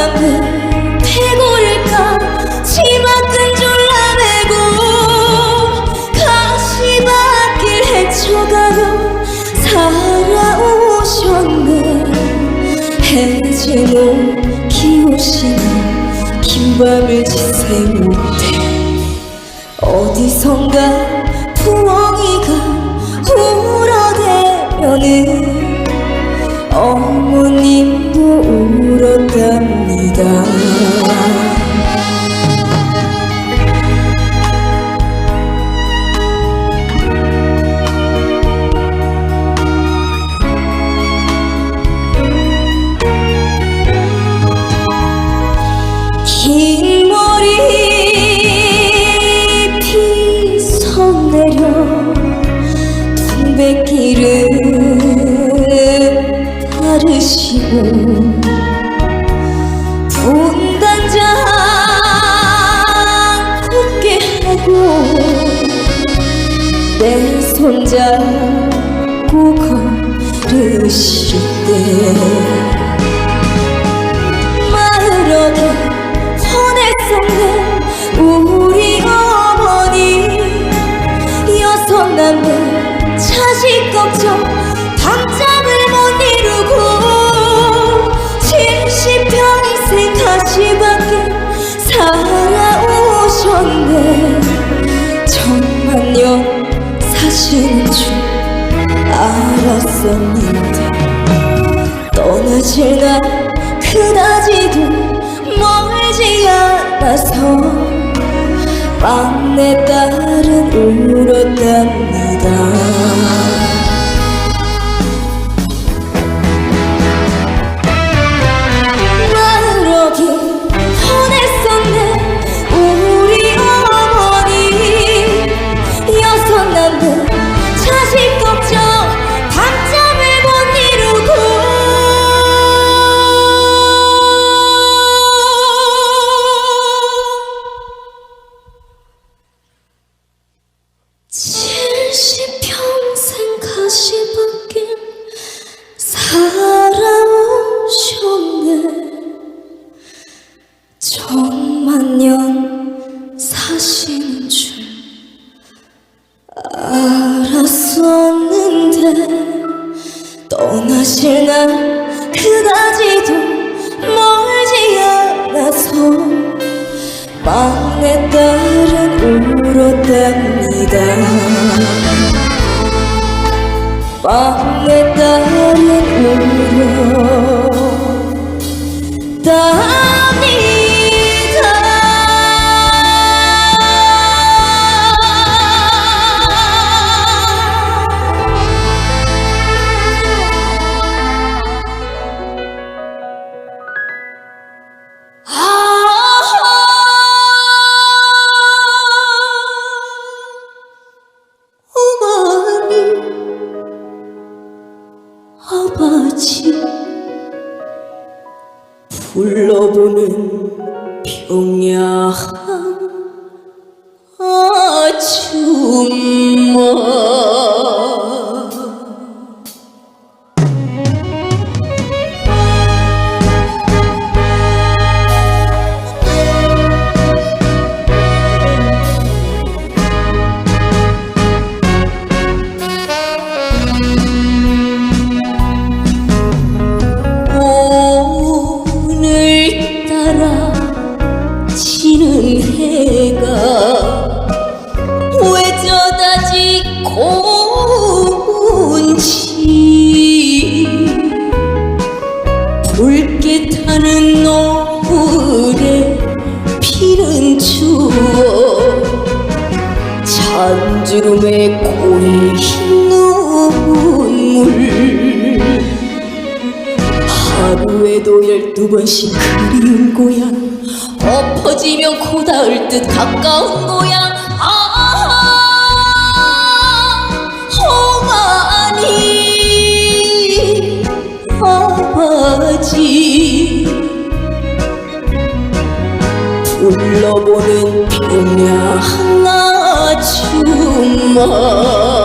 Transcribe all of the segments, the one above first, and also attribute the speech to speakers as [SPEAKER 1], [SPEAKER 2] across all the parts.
[SPEAKER 1] 여섯 남매 패고를까? 치마 끈줄라 매고 가시밭길 헤쳐가며 살아오셨네. 해지모 기오시는 빈밤을 지새울 때 어디선가 부엉이가 분단장 굳게 하고 내 손잡고 걸으실 때 천만년 사시는 줄 알았었는데 떠나질 날 그다지도 멀지 않아서 막내 딸은 울었답니다 평야한 아줌마 주름에 고인 눈물. 하루에도 열두 번씩 그리운 고향 엎어지면 코다을 듯 가까운 고향 아하 호만이 아버지. 불러보는 평양 춤만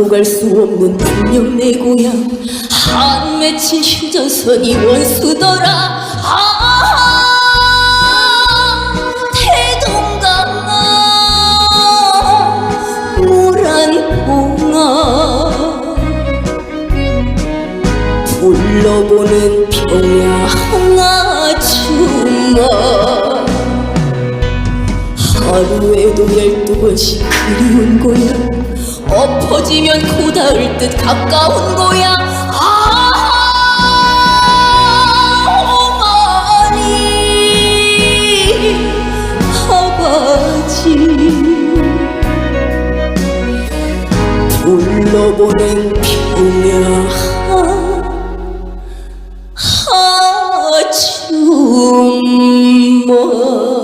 [SPEAKER 1] 들어갈 수 없는 분명 내 고향. 한 맺힌 휴전선이 원수더라. 아 태동강아 모란봉아. 불러보는 평야 하나 주마. 하루에도 열두 번씩 그리운 고향. 엎어지면 고다을 듯 가까운 거야. 아 어머니 아버지 둘러보는 평야
[SPEAKER 2] 하주머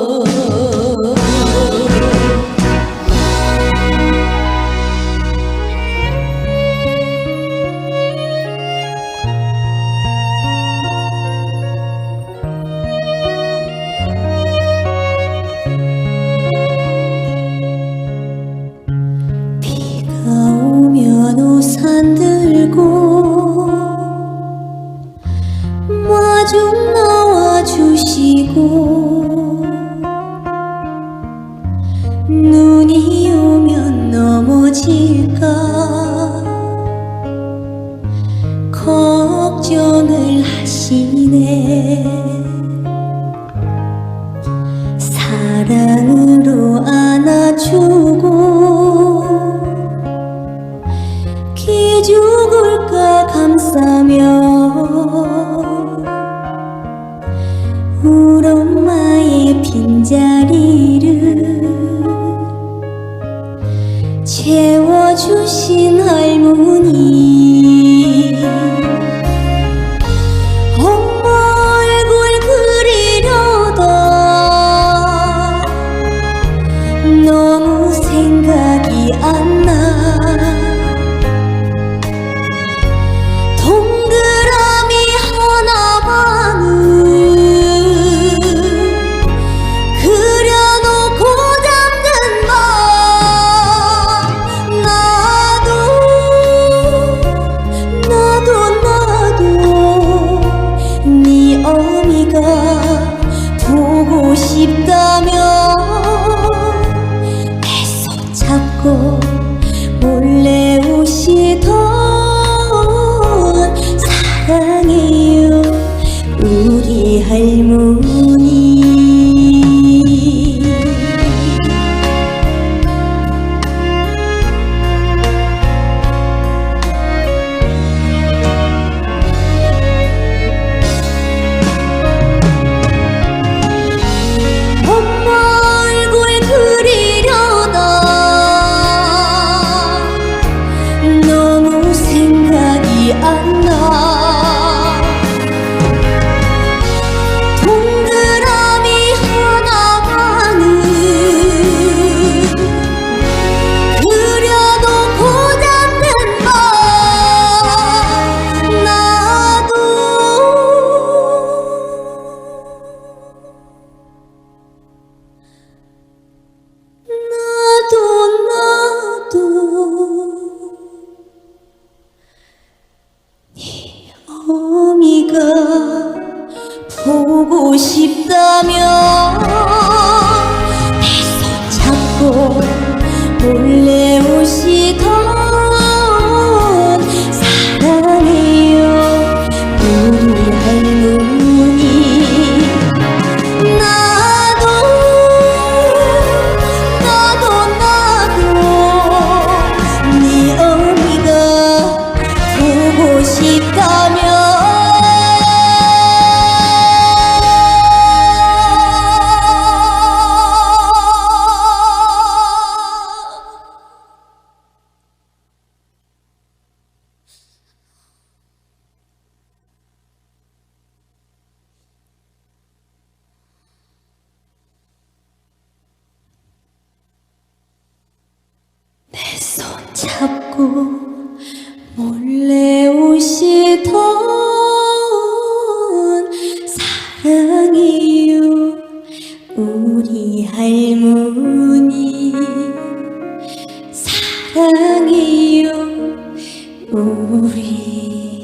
[SPEAKER 2] Ooh, yeah.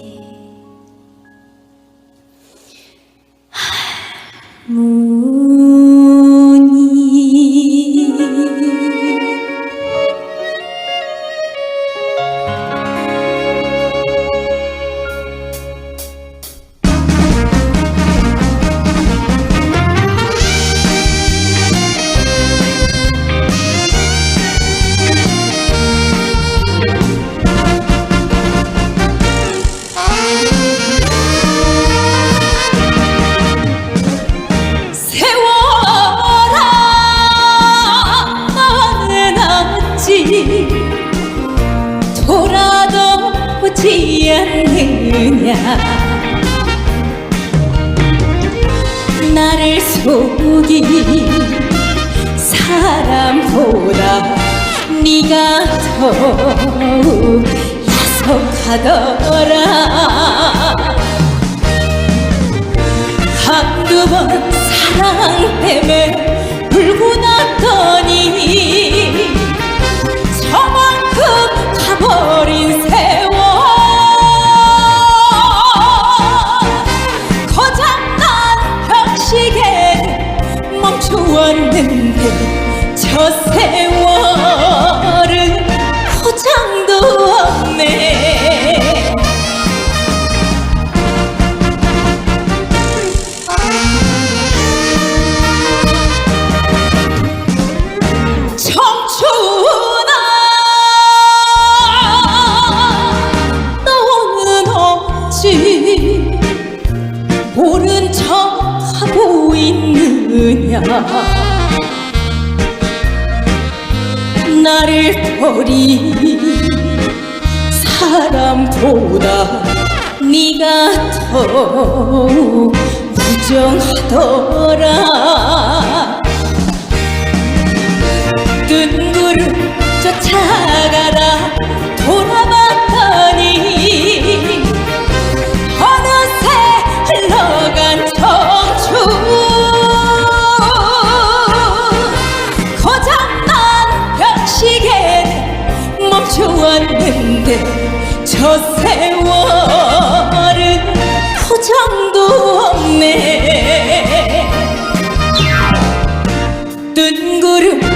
[SPEAKER 1] 나를 속인 사람보다 네가 더 야속하더라. 한두 번 사랑 때문에 불고 났더니 저 세월 별이 사람보다 네가 더 부정하더라. 뜬구름 쫓아가라 돌아봐. 못해 저 세월은 포장도 없네. 뜬구름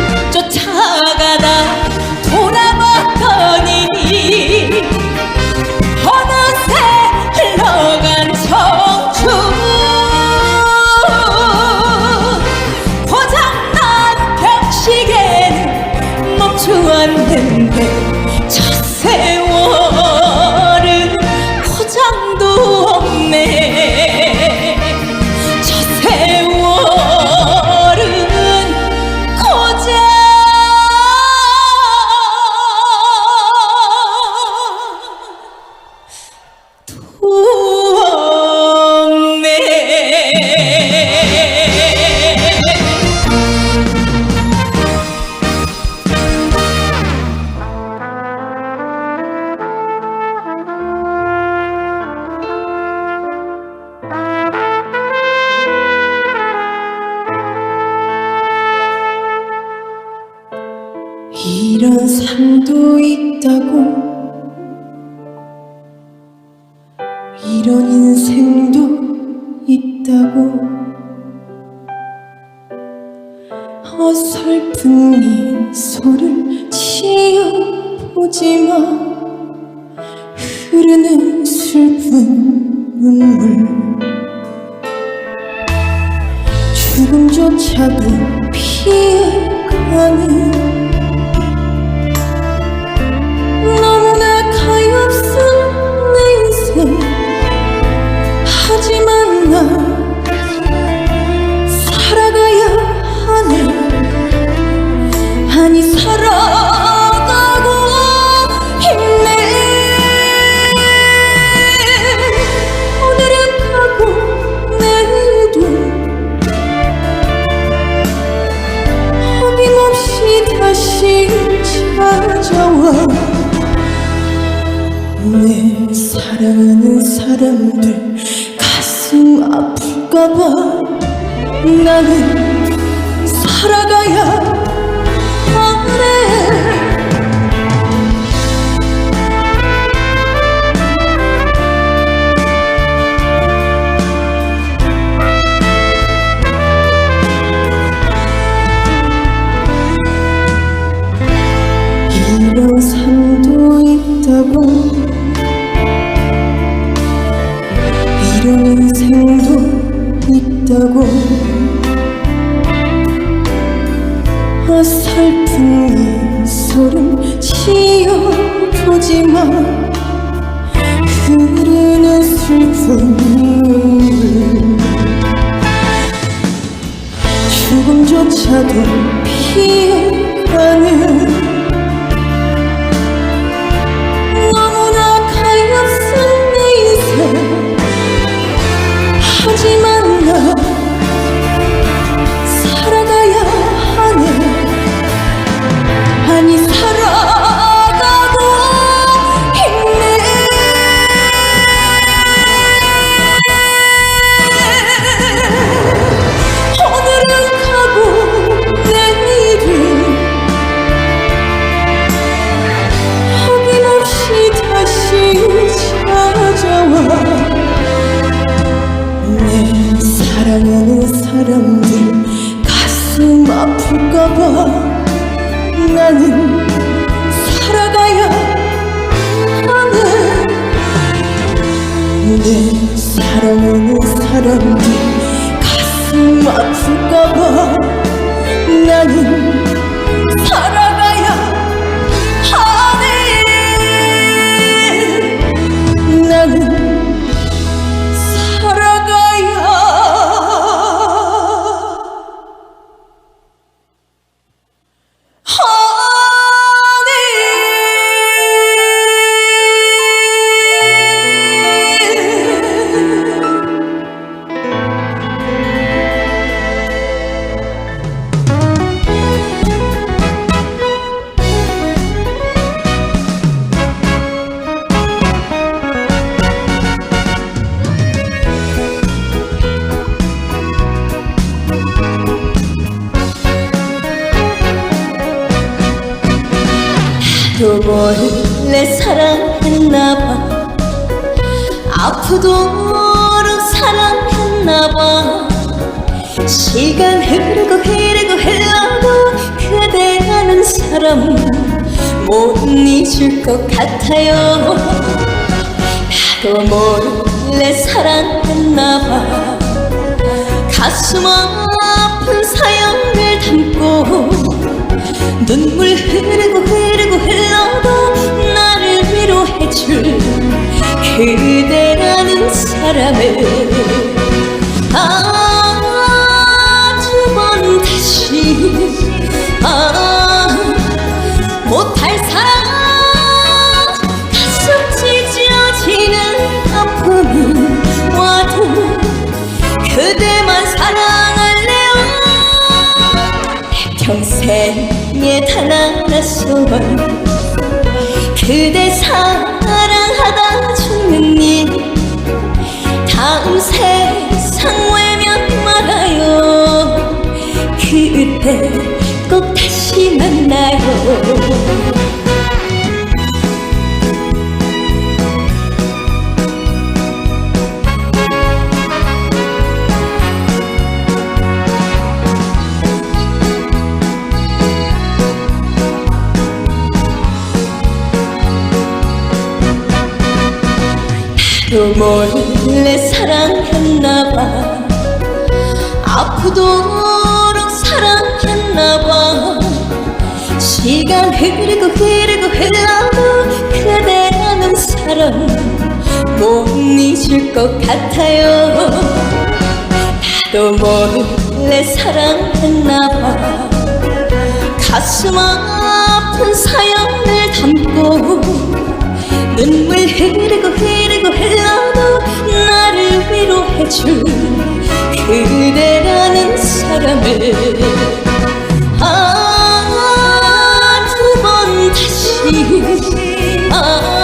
[SPEAKER 1] 차고 피어가는 사랑하는 사람들 가슴 아플까봐 나는 살아가야 또 몰래 사랑했나봐. 아프도록 사랑했나봐. 시간 흐르고 흐르고 흘러도 그대라는 사람 못 잊을 것 같아요. 나도 몰래 사랑했나봐. 가슴 아픈 사연을 담고 눈물 흐르고 흐르고 흘러도 나를 위로해줄 그대라는 사람을. 아두번 다시. 아 그대 사 몰래 사랑했나봐. 아프도록 사랑했나봐. 시간 흐르고 흐르고 흘러도 그대라는 사람 못 잊을 것 같아요. 나도 몰래 사랑했나봐. 가슴 아픈 사연을 담고 눈물 흐르고 흐르고 흘러도 나를 위로해준 그대라는 사람을. 아 두 번 다시. 아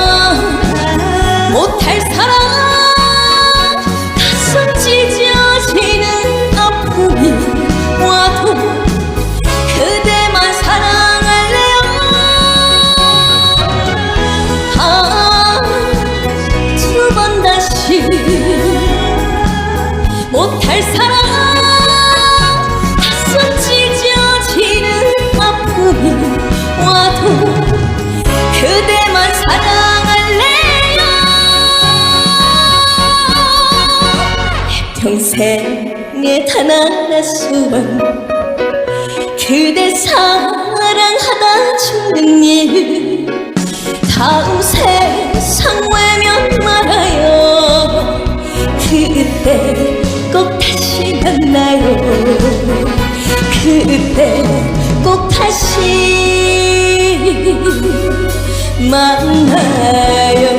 [SPEAKER 1] 생에 단 하나수만 그대 사랑하다 죽는 일. 다음 세상 외면 말아요. 그때 꼭 다시 만나요. 그때 꼭 다시 만나요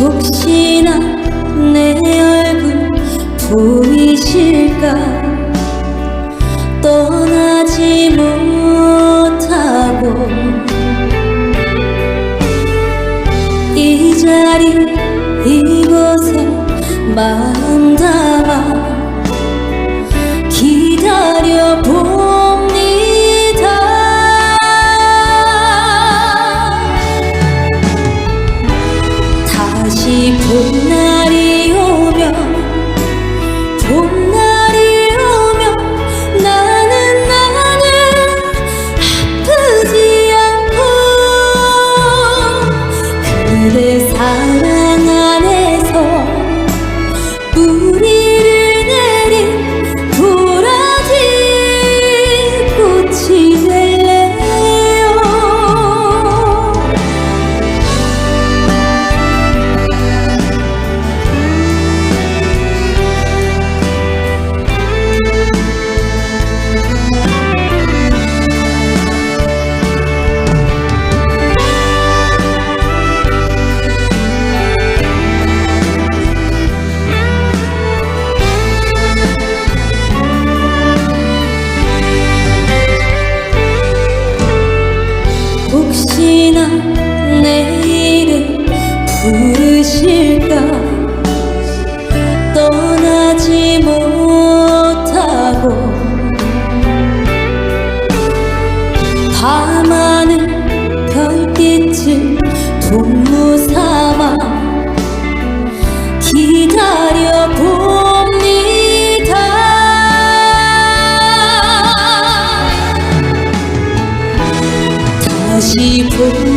[SPEAKER 1] 혹시나 내 얼굴 보이실까? 떠나지 못하고 이 자리 이곳에 마음 담아 기다려 봅 별빛을 동무 삼아 기다려 봅니다. 다시 봄